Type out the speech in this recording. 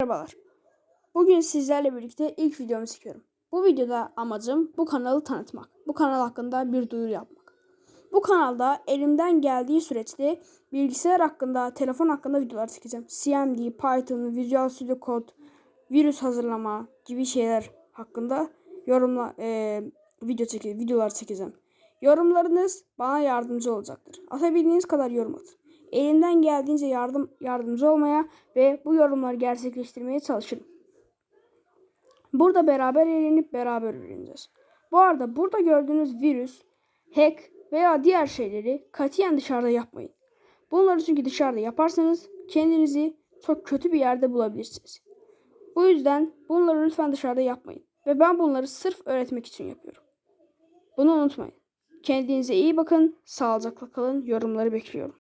Merhabalar. Bugün sizlerle birlikte ilk videomu çekiyorum. Bu videoda amacım bu kanalı tanıtmak. Bu kanal hakkında bir duyuru yapmak. Bu kanalda elimden geldiği süreçte bilgisayar hakkında, telefon hakkında videolar çekeceğim. CMD, Python, Visual Studio Code, virüs hazırlama gibi şeyler hakkında yorumla e, video çeke, videolar çekeceğim. Yorumlarınız bana yardımcı olacaktır. Atabildiğiniz kadar yorum atın. Elimden geldiğince yardım yardımcı olmaya ve bu yorumları gerçekleştirmeye çalışırım. Burada beraber eğlenip beraber öğreneceğiz. Bu arada burada gördüğünüz virüs, hack veya diğer şeyleri katiyen dışarıda yapmayın. Bunları çünkü dışarıda yaparsanız kendinizi çok kötü bir yerde bulabilirsiniz. Bu yüzden bunları lütfen dışarıda yapmayın. Ve ben bunları sırf öğretmek için yapıyorum. Bunu unutmayın. Kendinize iyi bakın, sağlıcakla kalın, yorumları bekliyorum.